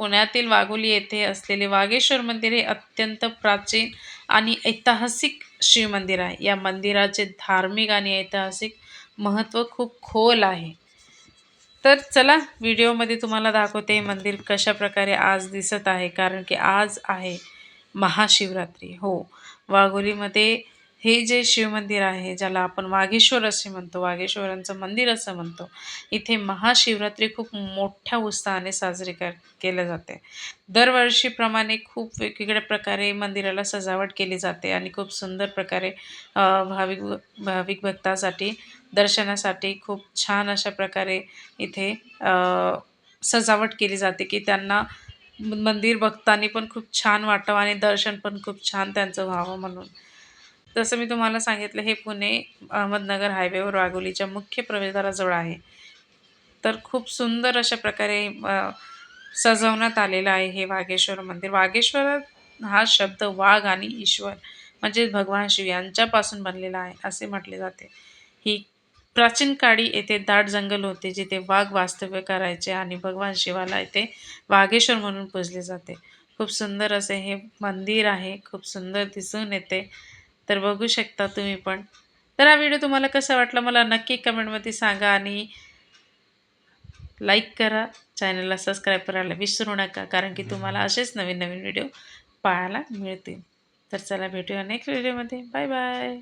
पुण्यातील वाघोली येथे असलेले वाघेश्वर मंदिर हे अत्यंत प्राचीन आणि ऐतिहासिक शिवमंदिर आहे. या मंदिराचे धार्मिक आणि ऐतिहासिक महत्त्व खूप खोल आहे. तर चला व्हिडिओमध्ये तुम्हाला दाखवते हे मंदिर कशा प्रकारे आज दिसत आहे कारण की आज आहे महाशिवरात्री. हो वाघोलीमध्ये हे जे शिवमंदिर आहे ज्याला आपण वाघेश्वर असे म्हणतो वाघेश्वरांचं मंदिर असं म्हणतो इथे महाशिवरात्री खूप मोठ्या उत्साहाने साजरी कर केले जाते. दरवर्षीप्रमाणे खूप वेगवेगळ्या प्रकारे मंदिराला सजावट केली जाते आणि खूप सुंदर प्रकारे भाविक भाविक भक्तासाठी दर्शनासाठी खूप छान अशा प्रकारे इथे सजावट केली जाते की त्यांना मंदिर बघताना पण खूप छान वाटावं आणि दर्शन पण खूप छान त्यांचं व्हावं म्हणून. जसं मी तुम्हाला सांगितलं हे पुणे अहमदनगर हायवेवर वाघोलीच्या मुख्य प्रवेशद्वाराजवळ आहे. तर खूप सुंदर अशा प्रकारे सजवण्यात आलेलं आहे हे वाघेश्वर मंदिर. वाघेश्वर हा शब्द वाघ आणि ईश्वर म्हणजे भगवान शिव यांच्यापासून बनलेला आहे असे म्हटले जाते. ही प्राचीन काळी येथे दाट जंगल होते जिथे वाघ वास्तव्य करायचे आणि भगवान शिवाला येथे वाघेश्वर म्हणून पूजले जाते. खूप सुंदर असे हे मंदिर आहे खूप सुंदर दिसून येते. तर बघू शकता तुम्ही पण. तर हा व्हिडिओ तुम्हाला कसा वाटला मला नक्की कमेंटमध्ये सांगा आणि लाईक करा. चॅनलला सबस्क्राईब करायला विसरू नका कारण की तुम्हाला असेच नवीन नवीन व्हिडिओ पाहायला मिळतील. तर चला भेटूया नेक्स्ट व्हिडिओमध्ये. Bye bye.